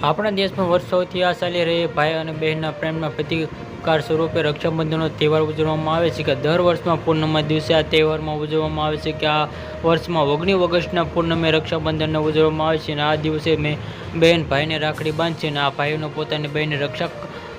આપણા દેશમાં વર્ષોથી આ ચાલી રહી ભાઈ અને બહેનના પ્રેમના પ્રતિકાર સ્વરૂપે રક્ષાબંધનનો તહેવાર ઉજવવામાં આવે છે કે દર વર્ષમાં પૂર્ણિમા દિવસે આ તહેવારમાં ઉજવવામાં આવે છે કે આ વર્ષમાં ઓગણી ઓગસ્ટના પૂર્ણમે રક્ષાબંધનને ઉજવવામાં આવે છે અને આ દિવસે મેં બહેન ભાઈને રાખડી બાંધશે અને આ ભાઈઓનો પોતાની બહેનને રક્ષા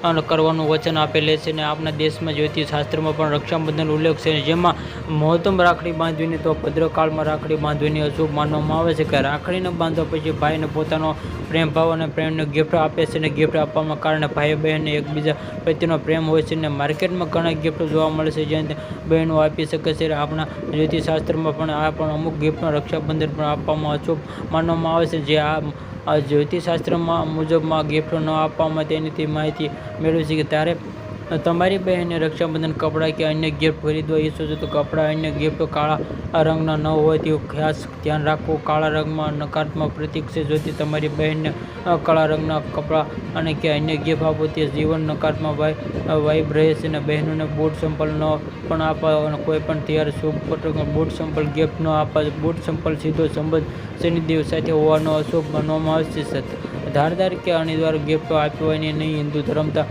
કરવાનું વચન આપેલે છે અને આપણા દેશમાં જ્યોતિષ શાસ્ત્રમાં પણ રક્ષાબંધન ઉલ્લેખ છે જેમાં મહત્તમ રાખડી બાંધવીની તો ભદ્રકાળમાં રાખડી બાંધવીની અશુભ માનવામાં આવે છે કે રાખડીને બાંધવા પછી ભાઈને પોતાનો પ્રેમ, ભાવ અને પ્રેમને ગિફ્ટ આપે છે અને ગિફ્ટ આપવાના કારણે ભાઈ બહેનને એકબીજા પ્રત્યેનો પ્રેમ હોય છે અને માર્કેટમાં ઘણા ગિફ્ટ જોવા મળે છે જ્યાં બહેનો આપી શકે છે આપણા જ્યોતિષ શાસ્ત્રમાં પણ આ પણ અમુક ગિફ્ટમાં રક્ષાબંધન પણ આપવામાં અશુભ માનવામાં આવે છે જે આ આ જ્યોતિષશાસ્ત્રમાં મુજબમાં ગિફ્ટ ન આપવામાં તેની માહિતી મેળવી છે કે ત્યારે તમારી બહેનને રક્ષાબંધન કપડાં કે અન્ય ગિફ્ટ ખરીદવા ઈચ્છો છો, તો કપડાં, અન્ય ગિફ્ટ કાળા રંગના ન હોય તેવું ખાસ ધ્યાન રાખવું. કાળા રંગમાં નકારાત્મક પ્રતીક છે, જોથી તમારી બહેનને કાળા રંગના કપડાં અને કે અન્ય ગિફ્ટ આપો. તે જીવન નકારાત્મક વાઈ વાઇબ રહે છે અને બહેનોને બૂટ સંપલ ન પણ આપવા અને કોઈ પણ તૈયાર શુભ બૂટ સંપલ ગિફ્ટ ન આપવા બૂટ સંપલ સીધો સંબંધ શનિદેવ સાથે હોવાનો અશુભ માનવામાં આવશે ધારદાર કે અણીદાર ગિફ્ટો આપવાની નહીં, હિન્દુ ધર્મતા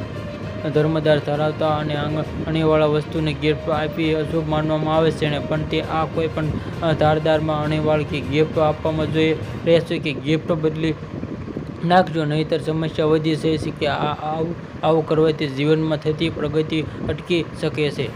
ધર્મદાર ધરાવતા અને અણીવાળા વસ્તુને ગિફ્ટ આપી અશુભ માનવામાં આવે છે ને, પણ તે આ કોઈ પણ ધારદારમાં અણીવાળ કે ગિફ્ટ આપવામાં જોઈએ રહેશે કે ગિફ્ટ બદલી નાખજો, નહીંતર સમસ્યા વધી જશે કે આવું આવું કરવાથી જીવનમાં થતી પ્રગતિ અટકી શકે છે.